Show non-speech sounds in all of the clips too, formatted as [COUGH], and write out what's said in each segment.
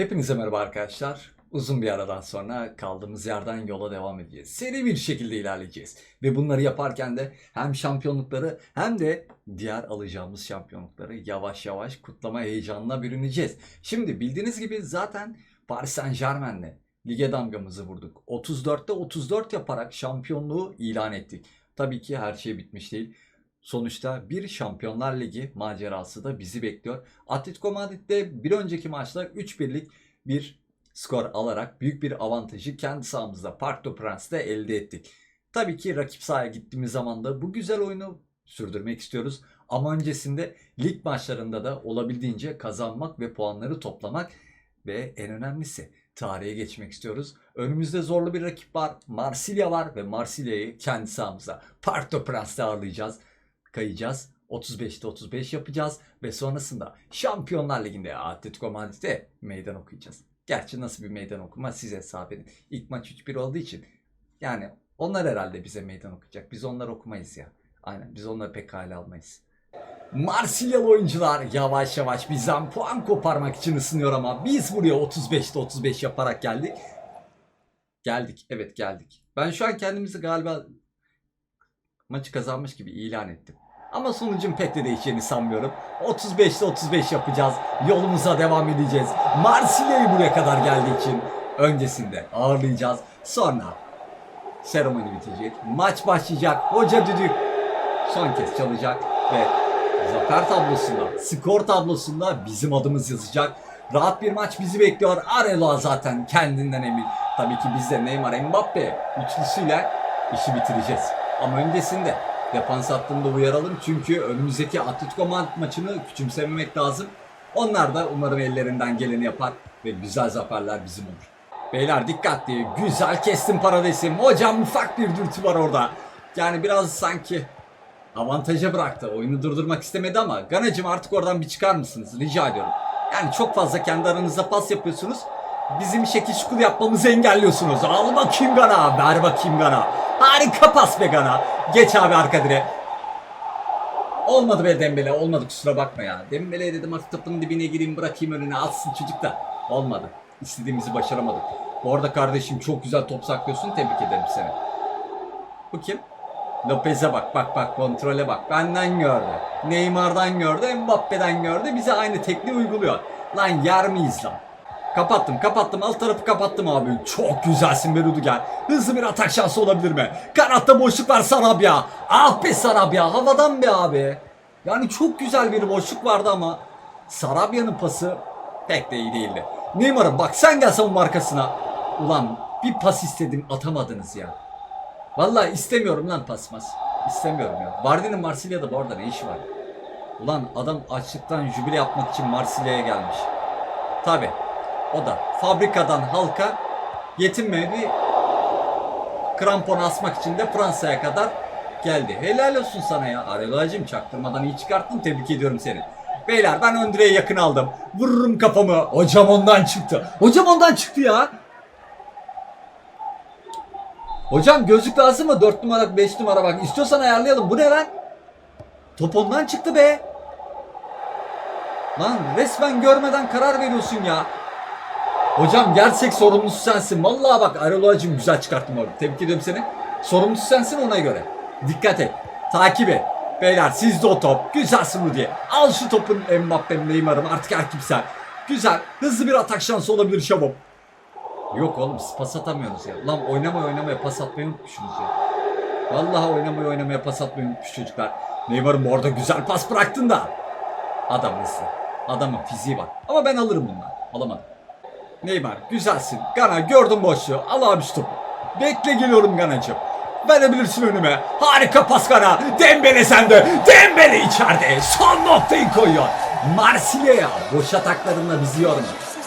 Hepinize merhaba arkadaşlar. Uzun bir aradan sonra kaldığımız yerden yola devam edeceğiz. Seri bir şekilde ilerleyeceğiz. Ve bunları yaparken de hem şampiyonlukları hem de diğer alacağımız şampiyonlukları yavaş yavaş kutlama heyecanına bürüneceğiz. Şimdi bildiğiniz gibi zaten Paris Saint Germain'le lige damgamızı vurduk. 34'te 34 yaparak şampiyonluğu ilan ettik. Tabii ki her şey bitmiş değil. Sonuçta bir Şampiyonlar Ligi macerası da bizi bekliyor. Atletico Madrid'de bir önceki maçta 3-1'lik bir skor alarak büyük bir avantajı kendi sahamızda Parc des Prince'de elde ettik. Tabii ki rakip sahaya gittiğimiz zaman da bu güzel oyunu sürdürmek istiyoruz. Ama öncesinde lig maçlarında da olabildiğince kazanmak ve puanları toplamak ve en önemlisi tarihe geçmek istiyoruz. Önümüzde zorlu bir rakip var. Marsilya var ve Marsilya'yı kendi sahamızda Parc des Prince'de ağırlayacağız kayacağız. 35'te 35 yapacağız ve sonrasında Şampiyonlar Ligi'nde Atletico Madrid'e meydan okuyacağız. Gerçi nasıl bir meydan okuma size hesap edin. İlk maç 3-1 olduğu için yani onlar herhalde bize meydan okuyacak. Biz onları okumayız ya. Aynen biz onları pek hale almayız. Marsilyalı oyuncular yavaş yavaş bizden puan koparmak için ısınıyor ama biz buraya 35'te 35 yaparak geldik. Geldik evet geldik. Ben şu an kendimizi galiba maçı kazanmış gibi ilan ettim. Ama sonucun pek de değişeceğini sanmıyorum. 35'te 35 yapacağız. Yolumuza devam edeceğiz. Marsilya'yı buraya kadar geldiği için öncesinde ağırlayacağız. Sonra seremoni bitecek. Maç başlayacak. Hoca düdük son kez çalacak ve zafer tablosunda, skor tablosunda bizim adımız yazacak. Rahat bir maç bizi bekliyor. Areloa zaten kendinden emin. Tabii ki biz de Neymar Mbappe üçlüsüyle işi bitireceğiz. Ama öncesinde defans hattını da uyaralım. Çünkü önümüzdeki Atletico Madrid maçını küçümsememek lazım. Onlar da umarım ellerinden geleni yapar ve güzel zaferler bizim olur. Beyler dikkatli. Güzel kestim paradesim. Hocam ufak bir dürtü var orada. Yani biraz sanki avantaja bıraktı. Oyunu durdurmak istemedi ama Ganacım artık oradan bir çıkar mısınız? Rica ediyorum. Yani çok fazla kendi aranızda pas yapıyorsunuz. Bizim şekil şukul yapmamızı engelliyorsunuz. Al bakayım Gana. Ver bakayım Gana. Harika pas be Gana. Geç abi arka. Olmadı be Dembele. Olmadı kusura bakma ya. Dembele'ye dedim artık topun dibine gireyim bırakayım önüne atsın çocuk da. Olmadı. İstediğimizi başaramadık. Bu arada kardeşim çok güzel top saklıyorsun. Tebrik ederim seni. Bu kim? Lopez'e bak bak bak kontrole bak. Benden gördü. Neymar'dan gördü. Mbappe'den gördü. Bize aynı tekniği uyguluyor. Lan yer miyiz lan? Kapattım kapattım alt tarafı kapattım abi. Çok güzelsin be Rudiger. Hızlı bir atak şansı olabilir mi? Kanatta boşluk var Sarabia. Ah be Sarabia havadan be abi. Yani çok güzel bir boşluk vardı ama Sarabia'nın pası pek de iyi değildi. Neymar'ım bak sen gel savunma arkasına. Ulan bir pas istedim atamadınız ya. Vallahi istemiyorum lan pas mas. İstemiyorum ya. Vardy'nin Marsilya'da bu arada ne işi var? Ulan adam açlıktan jübile yapmak için Marsilya'ya gelmiş. Tabi. O da fabrikadan halka yetinmedi. Krampon asmak için de Fransa'ya kadar geldi. Helal olsun sana ya. Arelacım çaktırmadan iyi çıkarttın. Tebrik ediyorum seni. Beyler ben ön direğe yakın aldım. Vururum kafamı. Hocam ondan çıktı. Hocam ondan çıktı ya. Hocam gözlük lazım mı? 4 numara 5 numara bak. İstiyorsan ayarlayalım. Bu ne lan? Top ondan çıktı be. Lan resmen görmeden karar veriyorsun ya. Hocam gerçek sorumlusu sensin. Vallahi bak Arolacığım güzel çıkarttım orada. Tebrik ediyorum seni. Sorumlusu sensin ona göre. Dikkat et. Takip et. Beyler sizde o top. Güzelsin diye. Al şu topun Mbappe'm Neymar'ım artık her kimse. Güzel. Hızlı bir atak şansı olabilir Şabop. Yok oğlum siz pas atamıyorsunuz ya. Lan oynamaya oynamaya pas atmayı unutmuşsunuz ya. Vallahi oynamaya oynamaya pas atmayı unutmuş çocuklar. Neymar'ım orada güzel pas bıraktın da. Adam hızlı. Adamın fiziği var. Ama ben alırım bunları. Alamadım. Neymar güzelsin. Gana gördüm boşluğu. Al abi şu topu. Bekle geliyorum Ganacığım. Verebilirsin önüme. Harika pas Gana. Dembele sende. Dembele içeride. Son noktayı koyuyor. Marsilya'ya boş ataklarında bizi yorma.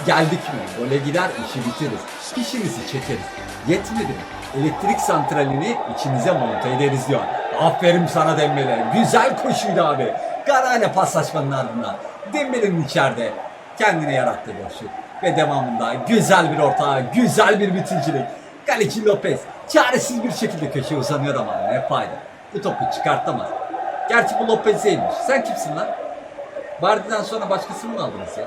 Geldik mi? Gole gider işi bitiririz. Fişimizi çekeriz. Yetmedi mi? Elektrik santralini içimize monte ederiz diyor. Aferin sana Dembele. Güzel koşuydu abi. Gana ile paslaşmanın ardından. Dembele'nin içeride. Kendine yarattığı boşluk. Ve devamında güzel bir orta, güzel bir bitiricilik. Kaleci Lopez çaresiz bir şekilde köşeye uzanıyor ama ne fayda. Bu topu çıkartamaz. Gerçi bu Lopez'eymiş. Sen kimsin lan? Bardi'den sonra başkasını mı aldınız ya?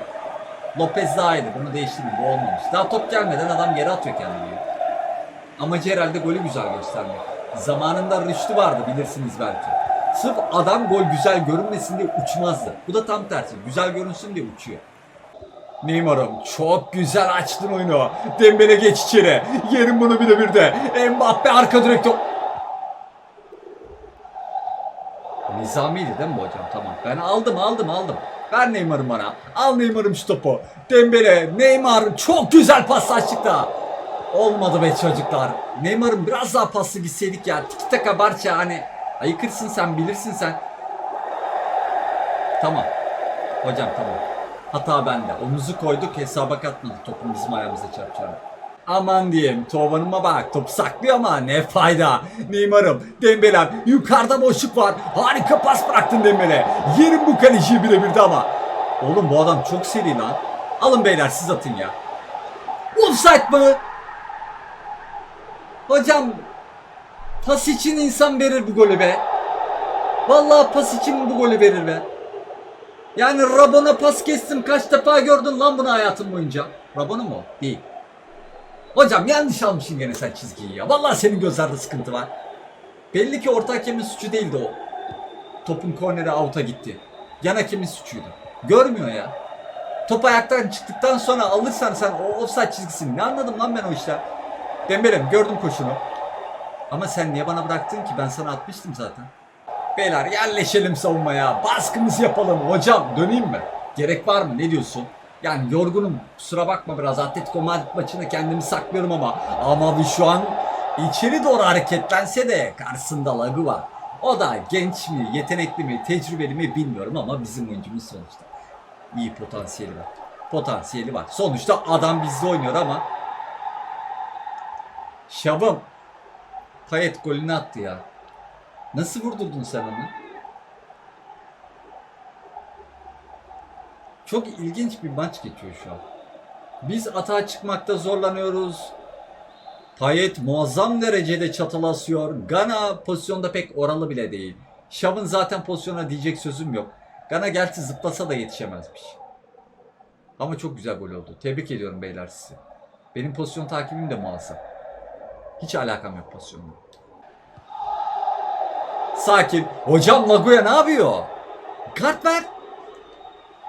Lopez daha iyiydi. Bunu değiştirdim. Bu olmamış. Daha top gelmeden adam yere atıyor kendini. Amacı herhalde golü güzel göstermek. Zamanında Rüştü vardı bilirsiniz belki. Sırf adam gol güzel görünmesin diye uçmazdı. Bu da tam tersi. Güzel görünsün diye uçuyor. Neymar'ım çok güzel açtın oyunu. Dembele geç içeri. Yerim bunu bir de bir de. Mbappe arka direkte. Nizamiydi değil mi bu hocam? Tamam. Ben aldım aldım aldım. Ver Neymar'ım bana. Al Neymar'ım şu topu. Dembele, Neymar çok güzel paslaştıkta. Olmadı be çocuklar. Neymar'ım biraz daha paslı gitseydik ya. Tiki taka Barça hani. Ayıkırsın sen bilirsin sen. Tamam. Hocam tamam. Hata bende. Omuzu koyduk hesaba katmadık topun bizim ayağımıza çarpacağını. Aman diyeyim Tovan'ıma bak top saklıyor ama ne fayda. Neymar'ım Dembele'm yukarıda boşluk var. Harika pas bıraktın Dembele. Yerim bu kaleciyi birebir de ama. Oğlum bu adam çok seri lan. Alın beyler siz atın ya. Offside mı? Hocam pas için insan verir bu golü be. Vallahi pas için bu golü verir be. Yani Rabona pas kestim kaç defa gördün lan bunu hayatın boyunca. Rabona mı? Değil. Hocam yanlış almışsın gene sen çizgiyi ya. Vallahi senin gözlerde sıkıntı var. Belli ki orta hakemin suçu değildi o. Topun korneri out'a gitti. Yan hakemin suçuydu. Görmüyor ya. Top ayaktan çıktıktan sonra alırsan sen o offside çizgisini ne anladım lan ben o işten. Dembelem gördüm koşunu. Ama sen niye bana bıraktın ki ben sana atmıştım zaten. Beyler yerleşelim savunmaya. Baskımızı yapalım. Hocam döneyim mi? Gerek var mı? Ne diyorsun? Yani yorgunum. Kusura bakma biraz. Atletico Madrid maçını kendimi saklıyorum ama. Ama bir şu an içeri doğru hareketlense de karşısında lagı var. O da genç mi, yetenekli mi, tecrübeli mi bilmiyorum ama bizim oyuncumuz sonuçta. İyi potansiyeli var. Potansiyeli var. Sonuçta adam bizde oynuyor ama. Şabım. Payet golünü attı ya. Nasıl vurdurdun sen onu? Çok ilginç bir maç geçiyor şu an. Biz atağa çıkmakta zorlanıyoruz. Payet muazzam derecede çatal asıyor. Gana pozisyonda pek oralı bile değil. Şav'ın zaten pozisyona diyecek sözüm yok. Gana gelse zıplasa da yetişemezmiş. Ama çok güzel gol oldu. Tebrik ediyorum beyler sizi. Benim pozisyon takibim de muazzam. Hiç alakam yok pozisyonla. Sakin. Hocam Maguya ne yapıyor? Kart ver.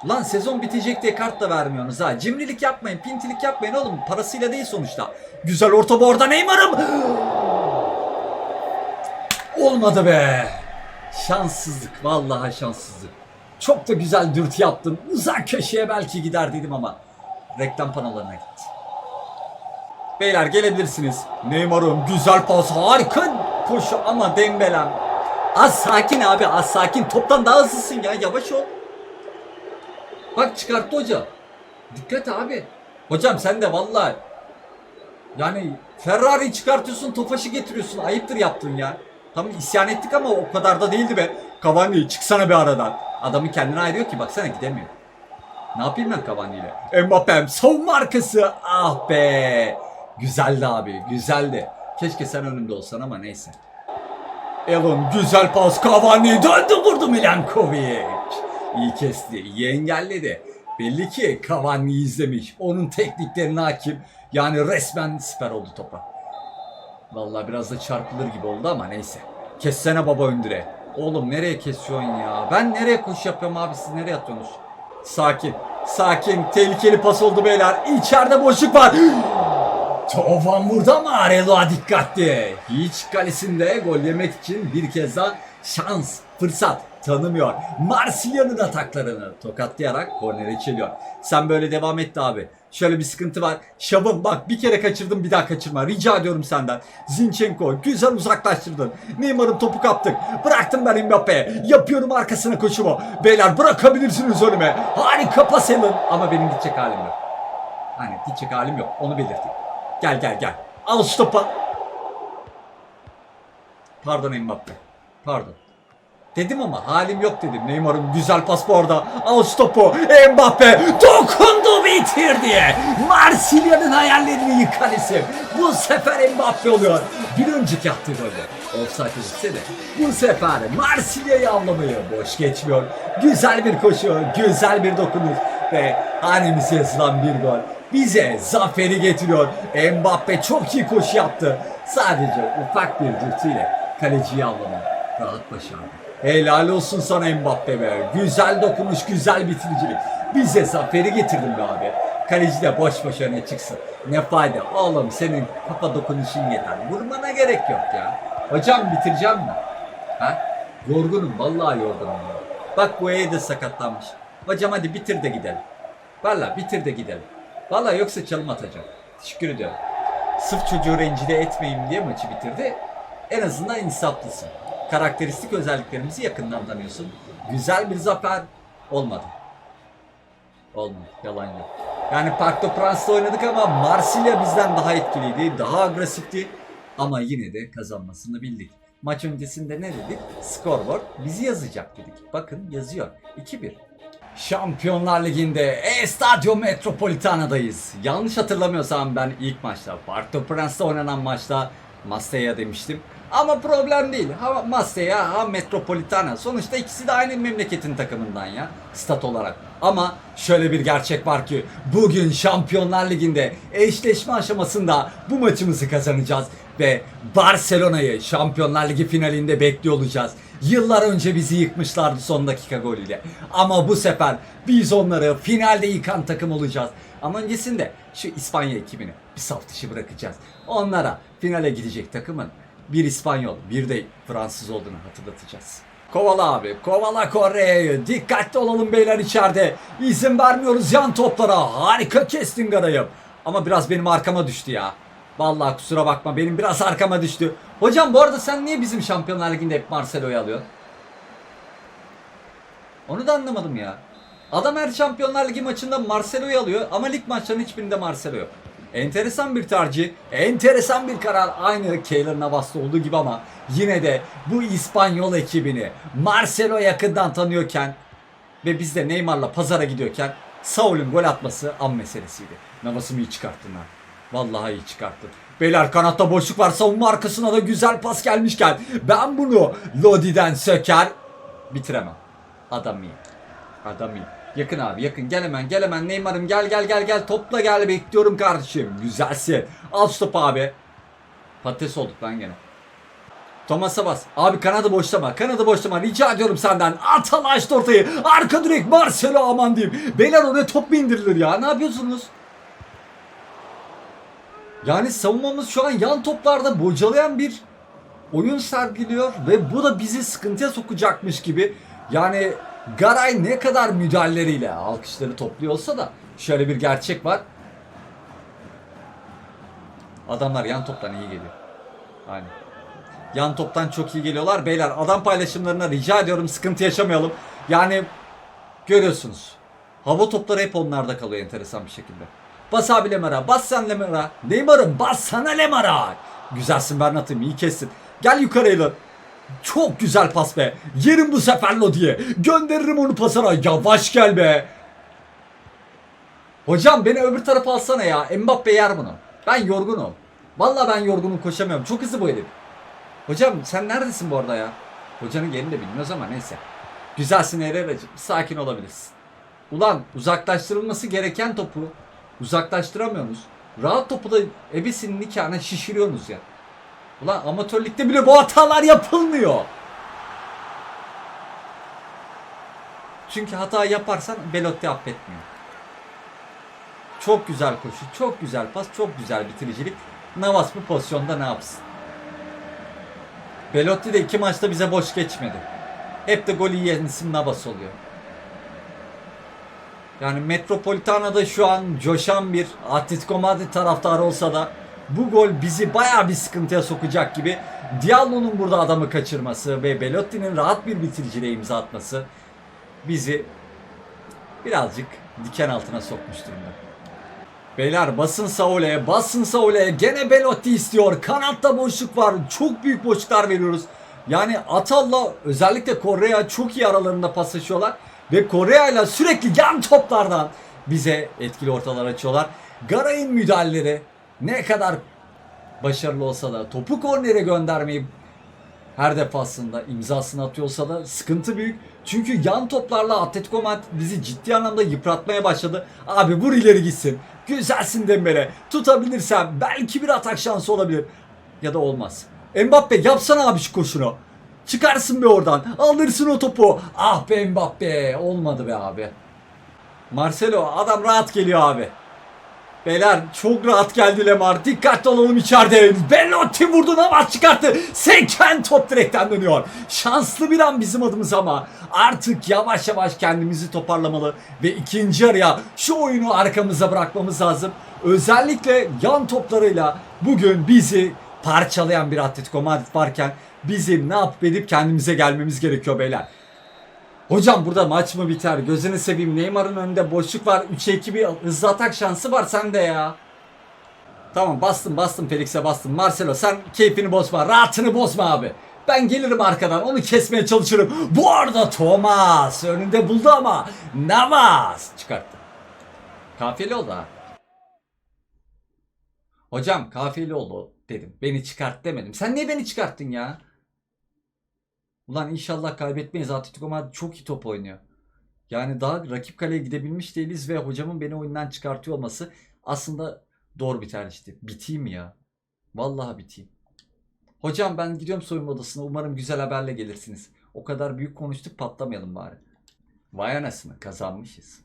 Lan sezon bitecek diye kart da vermiyorsunuz ha. Cimrilik yapmayın, pintilik yapmayın oğlum. Parasıyla değil sonuçta. Güzel orta bu Neymar'ım. Olmadı be. Şanssızlık. Vallahi şanssızlık. Çok da güzel dürtü yaptın. Uzak köşeye belki gider dedim ama. Reklam panolarına gitti. Beyler gelebilirsiniz. Neymar'ım güzel pas harika koşu ama Dembelem. Az sakin abi az sakin. Toptan daha hızlısın ya yavaş ol. Bak çıkarttı hoca. Dikkat abi. Hocam sen de vallahi yani Ferrari çıkartıyorsun Tofaş'ı getiriyorsun. Ayıptır yaptın ya. Tamam isyan ettik ama o kadar da değildi be. Cavani çıksana bir aradan. Adamı kendine ayırıyor ki baksana gidemiyor. Ne yapayım ben Cavani ile? Mbappe'm savunma arkası. Ah be. Güzeldi abi güzeldi. Keşke sen önümde olsan ama neyse. Elon güzel pas Cavani döndü vurdu Milankovic. İyi kesti, iyi engelledi. Belli ki Cavani izlemiş. Onun tekniklerine hakim. Yani resmen siper oldu topa. Vallahi biraz da çarpılır gibi oldu ama neyse. Kessene baba öndüre. Oğlum nereye kesiyorsun ya? Ben nereye koş yapıyorum abi siz nereye atıyorsunuz? Sakin. Sakin. Tehlikeli pas oldu beyler. İçeride boşluk var. Tovan vurdu ama Areloa dikkatli. Hiç kalesinde gol yemek için bir kez daha şans, fırsat tanımıyor. Marsilya'nın ataklarını tokatlayarak kornere çeliyor. Sen böyle devam et abi. Şöyle bir sıkıntı var. Şabım bak bir kere kaçırdım bir daha kaçırma. Rica ediyorum senden. Zinchenko güzel uzaklaştırdın. Neymar'ın topu kaptık. Bıraktım ben Mbappe'ye. Yapıyorum arkasına koşumu. Beyler bırakabilirsiniz önüme. Harika pas. Ama benim gidecek halim yok. Hani gidecek halim yok. Onu belirteyim. Gel gel gel. Al şu topu. Pardon Mbappe. Pardon. Dedim ama halim yok dedim. Neymar'ın güzel pas bu arada. Al şu topu. Mbappe dokundu bitirdi. Marsilya'nın hayallerini yıkan isim. Bu sefer Mbappe oluyor. Bir önceki attığı golde. Offside edilse de bu sefer Marsilya'yı avlamayı boş geçmiyor. Güzel bir koşu, güzel bir dokunuş. Ve hanemize yazılan bir gol bize zaferi getiriyor. Mbappe çok iyi koşu yaptı. Sadece ufak bir dürtüyle kaleciyi avlamayı rahat başardı. Helal olsun sana Mbappe be. Güzel dokunuş, güzel bitiricilik. Bize zaferi getirdin be abi. Kaleci de boş boş öne çıksın. Ne fayda. Oğlum senin kafa dokunuşun yeter. Vurmana gerek yok ya. Hocam bitireceğim mi? Ha? Yorgunum. Vallahi yorgunum. Bak bu de sakatlanmış. Hocam hadi bitir de gidelim. Vallahi bitir de gidelim. Vallahi yoksa çalım atacağım. Teşekkür ediyorum. Sırf çocuğu rencide etmeyeyim diye maçı bitirdi. En azından insaflısın. Karakteristik özelliklerimizi yakından tanıyorsun. Güzel bir zafer olmadı. Olmadı. Yalan yok. Yani de Prince'da oynadık ama Marsilya bizden daha etkiliydi. Daha agresifti. Ama yine de kazanmasını bildik. Maç öncesinde ne dedik? Scoreboard bizi yazacak dedik. Bakın yazıyor. 2-1. Şampiyonlar Ligi'nde Estadio Metropolitana'dayız. Yanlış hatırlamıyorsam ben ilk maçta de Prince'da oynanan maçta Masteya demiştim. Ama problem değil. Ha Masteya ha Metropolitana. Sonuçta ikisi de aynı memleketin takımından ya. Stat olarak. Ama şöyle bir gerçek var ki bugün Şampiyonlar Ligi'nde eşleşme aşamasında bu maçımızı kazanacağız ve Barcelona'yı Şampiyonlar Ligi finalinde bekliyor olacağız. Yıllar önce bizi yıkmışlardı son dakika golüyle. Ama bu sefer biz onları finalde yıkan takım olacağız. Ama öncesinde şu İspanya ekibini bir saf dışı bırakacağız. Onlara finale gidecek takımın bir İspanyol bir de Fransız olduğunu hatırlatacağız. Kovala abi. Kovala Kore'yi. Dikkatli olalım beyler içeride. İzin vermiyoruz yan toplara. Harika kestin Garay'ı. Ama biraz benim arkama düştü ya. Vallahi kusura bakma benim biraz arkama düştü. Hocam bu arada sen niye bizim Şampiyonlar Ligi'nde hep Marcelo'yu alıyorsun? Onu da anlamadım ya. Adam her Şampiyonlar Ligi maçında Marcelo'yu alıyor ama lig maçlarının hiçbirinde Marcelo yok. Enteresan bir tercih, enteresan bir karar. Aynı Keylor Navas'ta olduğu gibi ama yine de bu İspanyol ekibini Marcelo yakından tanıyorken ve biz de Neymar'la pazara gidiyorken Saul'ün gol atması an meselesiydi. Navas'ımı iyi çıkarttın ha. Vallahi iyi çıkarttın. Beyler kanatta boşluk var. Savunma arkasına da güzel pas gelmişken ben bunu Lodi'den söker bitiremem. Adam iyi. Adam iyi. Yakın abi yakın gel hemen gel hemen Neymar'ım gel gel gel gel topla gel bekliyorum kardeşim. Güzelsin. Al şu topu abi. Patates olduk lan gene. Thomas'a bas. Abi kanadı boşlama. Kanadı boşlama. Rica ediyorum senden. Açtı ortayı. Arka direkt Marcelo aman diyeyim. Beyler oraya top mu indirilir ya? Ne yapıyorsunuz? Yani savunmamız şu an yan toplarda bocalayan bir oyun sergiliyor ve bu da bizi sıkıntıya sokacakmış gibi. Yani Garay ne kadar müdahaleleriyle alkışları topluyor olsa da şöyle bir gerçek var. Adamlar yan toptan iyi geliyor. Aynen. Yan toptan çok iyi geliyorlar. Beyler adam paylaşımlarına rica ediyorum sıkıntı yaşamayalım. Yani görüyorsunuz. Hava topları hep onlarda kalıyor enteresan bir şekilde. Bas abi Lemar'a. Bas sen Lemar'a. Neymar'ım bas sana Lemar'a. Güzelsin Bernat'ım iyi kessin. Gel yukarı Elan. Çok güzel pas be. Yerim bu sefer lo diye. Gönderirim onu pasara. Yavaş gel be. Hocam beni öbür tarafa alsana ya. Mbappe yer bunu. Ben yorgunum. Vallahi ben yorgunum koşamıyorum. Çok hızlı bu herif. Hocam sen neredesin bu arada ya? Hocanın yerini de bilmiyoruz ama neyse. Güzelsin Herrera'cığım. Sakin olabilirsin. Ulan uzaklaştırılması gereken topu uzaklaştıramıyorsunuz. Rahat topu da ebesinin nikahına şişiriyorsunuz ya. Ulan amatörlükte bile bu hatalar yapılmıyor. Çünkü hata yaparsan Belotti affetmiyor. Çok güzel koşu, çok güzel pas, çok güzel bitiricilik. Navas bu pozisyonda ne yapsın? Belotti de iki maçta bize boş geçmedi. Hep de golü yiyen isim Navas oluyor. Yani Metropolitana'da şu an coşan bir Atletico Madrid taraftarı olsa da bu gol bizi bayağı bir sıkıntıya sokacak gibi. Diallo'nun burada adamı kaçırması ve Belotti'nin rahat bir bitiriciliğe imza atması bizi birazcık diken altına sokmuş durumda. Beyler basın Saul'e, basın Saul'e. Gene Belotti istiyor. Kanatta boşluk var. Çok büyük boşluklar veriyoruz. Yani Atal'la özellikle Korea çok iyi aralarında paslaşıyorlar. Ve Korea sürekli yan toplardan bize etkili ortalar açıyorlar. Garay'ın müdahaleleri ne kadar başarılı olsa da topu kornere göndermeyi her defasında imzasını atıyorsa da sıkıntı büyük. Çünkü yan toplarla Atletico Madrid bizi ciddi anlamda yıpratmaya başladı. Abi vur ileri gitsin. Güzelsin Dembele. Tutabilirsen belki bir atak şansı olabilir. Ya da olmaz. Mbappe yapsana abi şu koşunu. Çıkarsın be oradan. Alırsın o topu. Ah be Mbappe. Olmadı be abi. Marcelo adam rahat geliyor abi. Beyler çok rahat geldi Lemar. Dikkatli olalım içeride. Bellotti vurdu Navas çıkarttı. Seken top direkten dönüyor. Şanslı bir an bizim adımız ama artık yavaş yavaş kendimizi toparlamalı ve ikinci yarıya şu oyunu arkamıza bırakmamız lazım. Özellikle yan toplarıyla bugün bizi parçalayan bir Atletico Madrid varken bizim ne yapıp edip kendimize gelmemiz gerekiyor beyler. Hocam burada maç mı biter? Gözünü seveyim. Neymar'ın önünde boşluk var. 3'e 2 bir hızlı atak şansı var sende ya. Tamam bastım bastım Felix'e bastım. Marcelo sen keyfini bozma. Rahatını bozma abi. Ben gelirim arkadan onu kesmeye çalışırım. Bu arada Thomas önünde buldu ama Navas çıkarttı. Kafiyeli oldu ha. Hocam kafiyeli oldu dedim. Beni çıkart demedim. Sen niye beni çıkarttın ya? Ulan inşallah kaybetmeyiz. Atletico Madrid çok iyi top oynuyor. Yani daha rakip kaleye gidebilmiş değiliz ve hocamın beni oyundan çıkartıyor olması aslında doğru bir tercihti. Biteyim ya. Vallahi biteyim. Hocam ben gidiyorum soyunma odasına. Umarım güzel haberle gelirsiniz. O kadar büyük konuştuk patlamayalım bari. Vay anasını kazanmışız.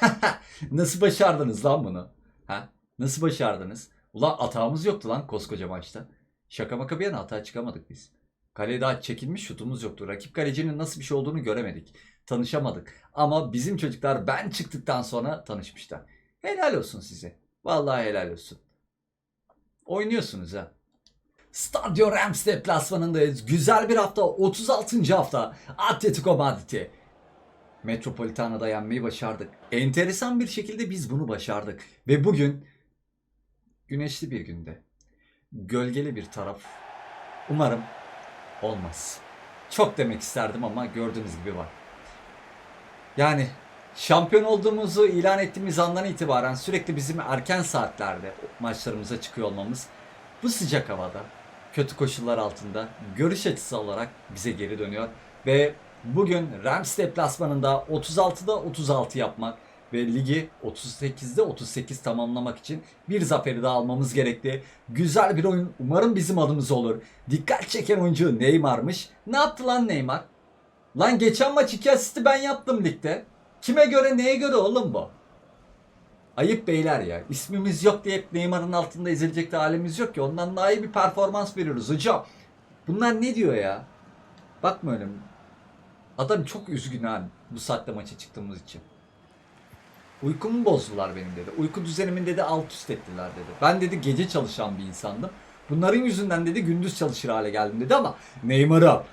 [LAUGHS] Nasıl başardınız lan bunu? Ha? Nasıl başardınız? Ulan atağımız yoktu lan koskoca maçta. Şaka maka bir yana hata çıkamadık biz. Kaleye daha çekilmiş şutumuz yoktu. Rakip kalecinin nasıl bir şey olduğunu göremedik. Tanışamadık. Ama bizim çocuklar ben çıktıktan sonra tanışmışlar. Helal olsun size. Vallahi helal olsun. Oynuyorsunuz ha. Stadio Rams deplasmanındayız. Güzel bir hafta. 36. hafta. Atletico Madrid'i. Metropolitan'a dayanmayı başardık. Enteresan bir şekilde biz bunu başardık. Ve bugün güneşli bir günde. Gölgeli bir taraf. Umarım olmaz. Çok demek isterdim ama gördüğünüz gibi var. Yani şampiyon olduğumuzu ilan ettiğimiz andan itibaren sürekli bizim erken saatlerde maçlarımıza çıkıyor olmamız bu sıcak havada, kötü koşullar altında görüş açısı olarak bize geri dönüyor ve bugün Rams deplasmanında 36'da 36 yapmak ve ligi 38'de 38 tamamlamak için bir zaferi daha almamız gerekti. Güzel bir oyun umarım bizim adımız olur. Dikkat çeken oyuncu Neymar'mış. Ne yaptı lan Neymar? Lan geçen maç iki asisti ben yaptım ligde. Kime göre neye göre oğlum bu? Ayıp beyler ya. İsmimiz yok diye hep Neymar'ın altında ezilecek de halimiz yok ki. Ondan daha iyi bir performans veriyoruz hocam. Bunlar ne diyor ya? Bakma öyle. Adam çok üzgün abi bu saatte maça çıktığımız için. Uykumu bozdular benim dedi. Uyku düzenimin dedi alt üst ettiler dedi. Ben dedi gece çalışan bir insandım. Bunların yüzünden dedi gündüz çalışır hale geldim dedi ama Neymar'a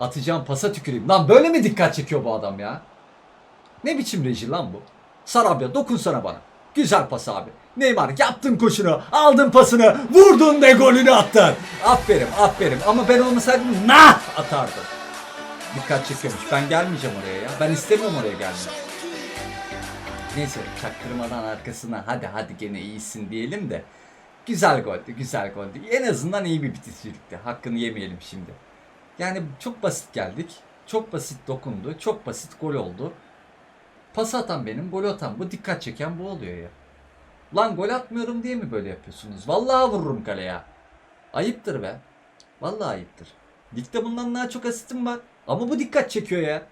atacağım pasa tüküreyim. Lan böyle mi dikkat çekiyor bu adam ya? Ne biçim reji lan bu? Sarabia dokunsana bana. Güzel pas abi. Neymar yaptın koşunu, aldın pasını, vurdun ve golünü attın. Aferin, aferin. Ama ben olmasaydım nah atardım. Dikkat çekiyormuş. Ben gelmeyeceğim oraya ya. Ben istemiyorum oraya gelmeyi. Neyse çaktırmadan arkasına hadi hadi gene iyisin diyelim de. Güzel goldü, güzel goldü. En azından iyi bir bitiricilikti. Hakkını yemeyelim şimdi. Yani çok basit geldik. Çok basit dokundu. Çok basit gol oldu. Pas atan benim, gol atan bu. Dikkat çeken bu oluyor ya. Lan gol atmıyorum diye mi böyle yapıyorsunuz? Vallahi vururum kaleye. Ayıptır be. Vallahi ayıptır. Ligde bundan daha çok asistim var. Ama bu dikkat çekiyor ya.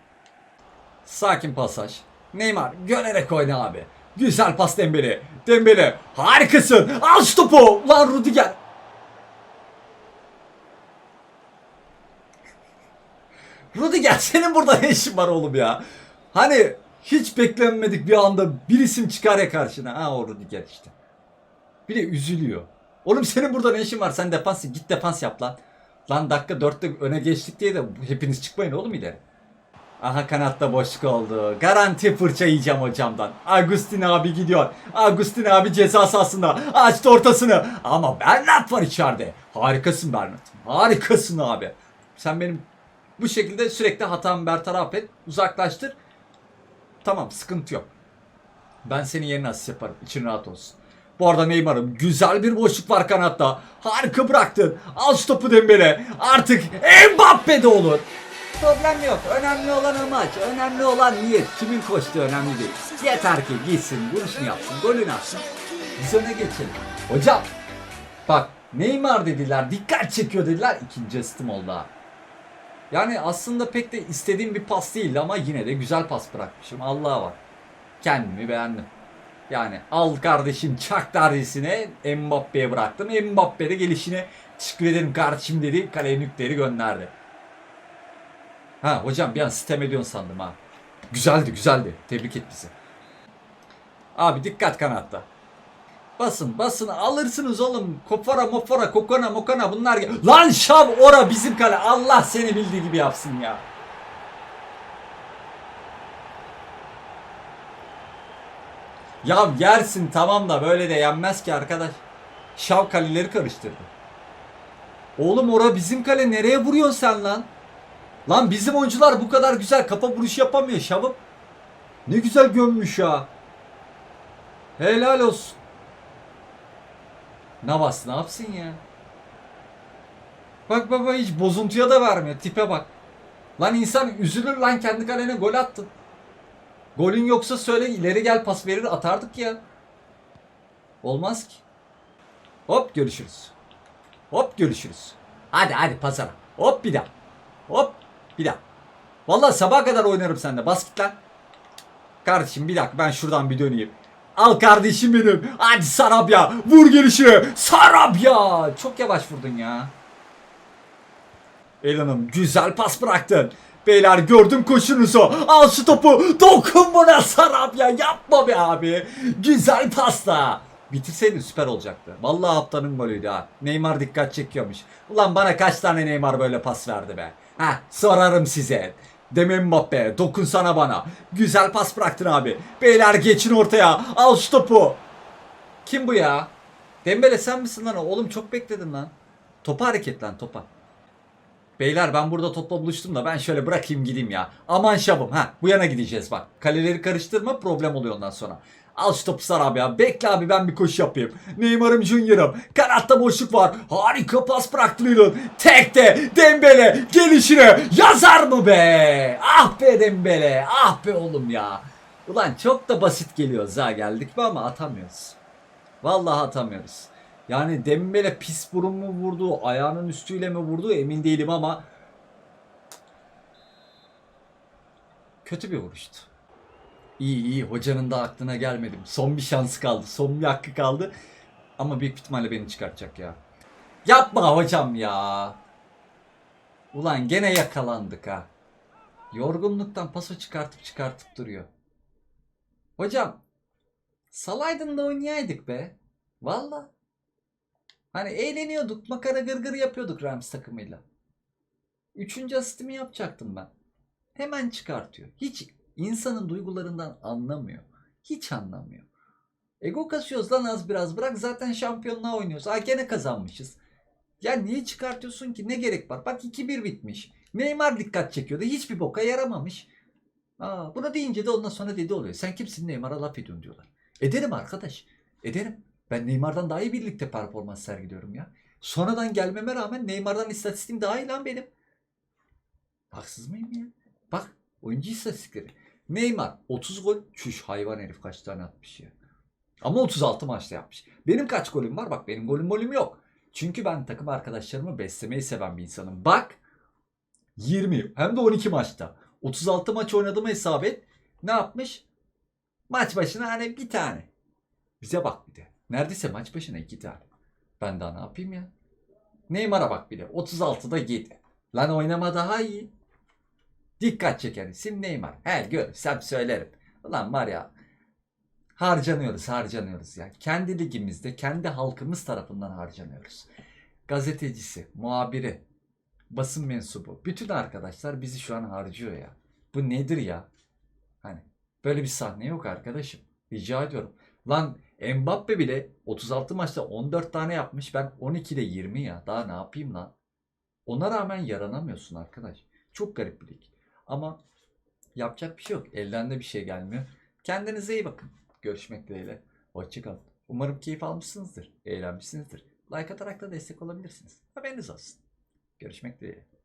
Sakin pasaj. Neymar görerek oyna abi. Güzel pas Dembele. Dembele harikasın. Al şu topu. Lan Rudiger. Rudiger senin burada ne işin var oğlum ya? Hani hiç beklenmedik bir anda bir isim çıkar ya karşına. Ha o Rudiger işte. Bir de üzülüyor. Oğlum senin burada ne işin var? Sen defans git defans yap lan. Lan dakika 4'te öne geçtik diye de hepiniz çıkmayın oğlum ileri. Aha kanatta boşluk oldu. Garanti fırça yiyeceğim hocamdan. Agustin abi gidiyor. Agustin abi ceza sahasında. Açtı ortasını. Ama Bernat var içeride. Harikasın Bernat. Harikasın abi. Sen benim bu şekilde sürekli hatamı bertaraf et. Uzaklaştır. Tamam sıkıntı yok. Ben senin yerine asist yaparım. İçin rahat olsun. Bu arada Neymar'ım güzel bir boşluk var kanatta. Harika bıraktın. Al şu topu Dembele. Artık Mbappe de olur. Problem yok. Önemli olan amaç. Önemli olan niyet. Kimin koştuğu önemli değil. Yeter ki gitsin, vuruşunu yapsın, golünü atsın. Biz öne geçelim. Hocam bak Neymar dediler, dikkat çekiyor dediler. İkinci asistim oldu ha. Yani aslında pek de istediğim bir pas değildi ama yine de güzel pas bırakmışım. Allah'a var. Kendimi beğendim. Yani al kardeşim çak darbesine Mbappe'ye bıraktım. Mbappe de gelişine teşekkür ederim kardeşim dedi. Kaleye nükleri gönderdi. Ha hocam bir an sitem ediyorsun sandım ha. Güzeldi güzeldi. Tebrik et bizi. Abi dikkat kanatta. Basın basın alırsınız oğlum. Kopara mofara kokona mokana bunlar. Lan şav ora bizim kale. Allah seni bildiği gibi yapsın ya. Ya yersin tamam da böyle de yenmez ki arkadaş. Şav kaleleri karıştırdı. Oğlum ora bizim kale nereye vuruyorsun sen lan? Lan bizim oyuncular bu kadar güzel kafa vuruş yapamıyor şavım. Ne güzel gömmüş ya. Helal olsun. Navas ne yapsın ya? Bak baba hiç bozuntuya da vermiyor. Tipe bak. Lan insan üzülür lan kendi kalene gol attın. Golün yoksa söyle ileri gel pas verir atardık ya. Olmaz ki. Hop görüşürüz. Hop görüşürüz. Hadi hadi pazara. Hop bir daha. Hop bir daha. Vallahi sabaha kadar oynarım seninle. Bas git lan. Kardeşim bir dakika ben şuradan bir döneyim. Al kardeşim benim. Hadi Sarabya. Vur gelişine. Sarabya. Çok yavaş vurdun ya. El Hanım güzel pas bıraktın. Beyler gördüm koşunuzu. Al şu topu. Dokun buna Sarabya. Yapma be abi. Güzel pasta. Bitirseydin süper olacaktı. Vallahi haftanın golüydü ha. Neymar dikkat çekiyormuş. Ulan bana kaç tane Neymar böyle pas verdi be. Ha sorarım size. Demem Mbappe dokun sana bana. Güzel pas bıraktın abi. Beyler geçin ortaya. Al şu topu. Kim bu ya? Dembele sen misin lan? Oğlum çok bekledin lan. Topa hareket lan topa. Beyler ben burada topla buluştum da ben şöyle bırakayım gideyim ya. Aman şabım ha bu yana gideceğiz bak. Kaleleri karıştırma problem oluyor ondan sonra. Al şu topu sar abi ya. Bekle abi ben bir koşu yapayım. Neymar'ım Junior'ım. Kanatta boşluk var. Harika pas bıraktı Lillon. Tekte Dembele gelişine yazar mı be? Ah be Dembele. Ah be oğlum ya. Ulan çok da basit geliyoruz ha geldik mi ama atamıyoruz. Vallahi atamıyoruz. Yani Dembele pis burun mu vurdu, ayağının üstüyle mi vurdu emin değilim ama kötü bir vuruştu. İyi iyi hocanın da aklına gelmedim. Son bir şansı kaldı. Son bir hakkı kaldı. Ama büyük ihtimalle beni çıkartacak ya. Yapma hocam ya. Ulan gene yakalandık ha. Yorgunluktan paso çıkartıp çıkartıp duruyor. Hocam salaydın da oynayaydık be. Valla. Hani eğleniyorduk, makara gırgır yapıyorduk Rams takımıyla. Üçüncü asistimi yapacaktım ben. Hemen çıkartıyor. Hiç insanın duygularından anlamıyor. Hiç anlamıyor. Ego kasıyoruz lan az biraz bırak zaten şampiyonluğa oynuyoruz. Ha gene kazanmışız. Ya niye çıkartıyorsun ki? Ne gerek var? Bak 2-1 bitmiş. Neymar dikkat çekiyordu. Hiçbir boka yaramamış. Aa, buna deyince de ondan sonra dedi oluyor. Sen kimsin Neymar'a laf ediyorsun diyorlar. Ederim arkadaş. Ederim. Ben Neymar'dan daha iyi birlikte performans sergiliyorum ya. Sonradan gelmeme rağmen Neymar'dan istatistiğim daha iyi lan benim. Haksız mıyım ya? Bak oyuncu istatistikleri. Neymar 30 gol. Çüş hayvan herif kaç tane atmış ya. Ama 36 maçta yapmış. Benim kaç golüm var? Bak benim golüm golüm yok. Çünkü ben takım arkadaşlarımı beslemeyi seven bir insanım. Bak 20 hem de 12 maçta. 36 maç oynadığımı hesap et. Ne yapmış? Maç başına hani bir tane. Bize bak bir de. Neredeyse maç başına iki tane. Ben daha ne yapayım ya? Neymar'a bak bir de. 36'da 7. Lan oynama daha iyi. Dikkat çeken isim Neymar. Her görürsem söylerim. Ulan var ya harcanıyoruz harcanıyoruz ya. Kendi ligimizde kendi halkımız tarafından harcanıyoruz. Gazetecisi, muhabiri, basın mensubu. Bütün arkadaşlar bizi şu an harcıyor ya. Bu nedir ya? Hani böyle bir sahne yok arkadaşım. Rica ediyorum. Lan Mbappe bile 36 maçta 14 tane yapmış. Ben 12'de 20 ya. Daha ne yapayım lan? Ona rağmen yaranamıyorsun arkadaş. Çok garip bir lig. Ama yapacak bir şey yok. Elden de bir şey gelmiyor. Kendinize iyi bakın. Görüşmek dileğiyle. Hoşçakalın. Umarım keyif almışsınızdır, eğlenmişsinizdir. Like atarak da destek olabilirsiniz. Haberiniz olsun. Görüşmek dileğiyle.